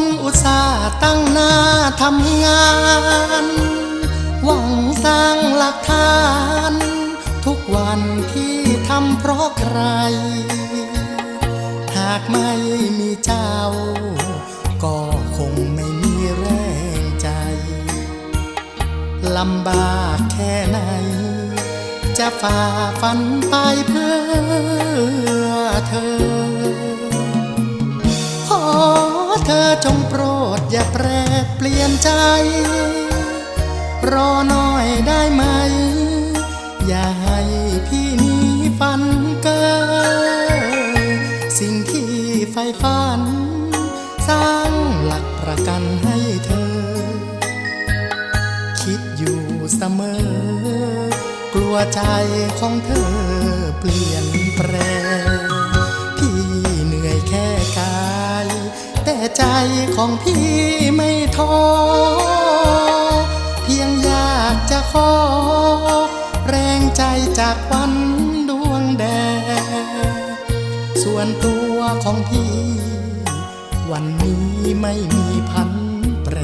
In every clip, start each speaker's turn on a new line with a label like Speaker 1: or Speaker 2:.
Speaker 1: นอุตสาห์ตั้งหน้าทำงาน หวังสร้างหลักฐาน ทุกวันที่ทำเพราะใคร หากไม่มีเจ้า ก็คงไม่มีแรงใจ ลำบากแค่ไหน จะฝ่าฟันไปเพื่อเธอ จงโปรดอย่าแปรเปลี่ยนใจ รอหน่อยได้ไหม อย่าให้พี่นี้ฝันเกินสิ่งที่ใฝ่ฝัน สร้างหลักประกันให้เธอ คิดอยู่เสมอ กลัวใจของเธอเปลี่ยนแปลง ใจของพี่ไม่ท้อเพียงอยากจะขอ แรงใจจากวันดวงแดงส่วนตัวของพี่ วันนี้ไม่มีพันแปร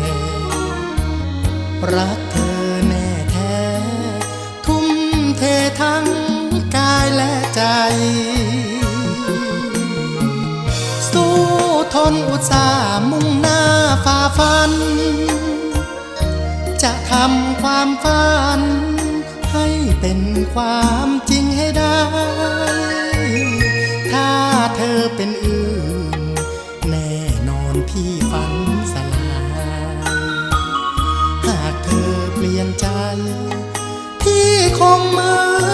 Speaker 1: รักเธอแน่แท้ ทุ่มเททั้งกายและใจสู้ทนอุตสาห์มุ่งหน้า ฝัน จะทำความฝัน ให้เป็นความจริงให้ได้ ถ้าเธอเป็นอื่น แน่นอนพี่ฝันสลาย หากเธอเปลี่ยนใจ พี่คงมือ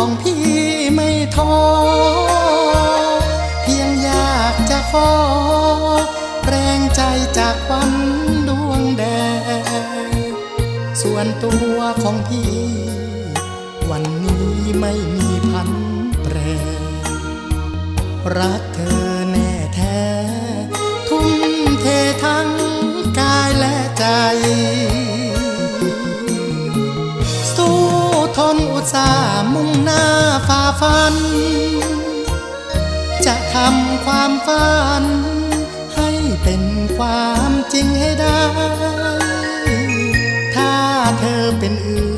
Speaker 1: ของพี่ไม่ท้อเพียงอยากจะขอแรงใจจากวันดวงแดง ส่วนตัวของพี่ วันนี้ไม่มีพันแปรรักเธอ ซ่ามุ่งหน้าฝ่าฟัน จะทำความฝัน ให้เป็นความจริงให้ได้ ถ้าเธอเป็นอื่น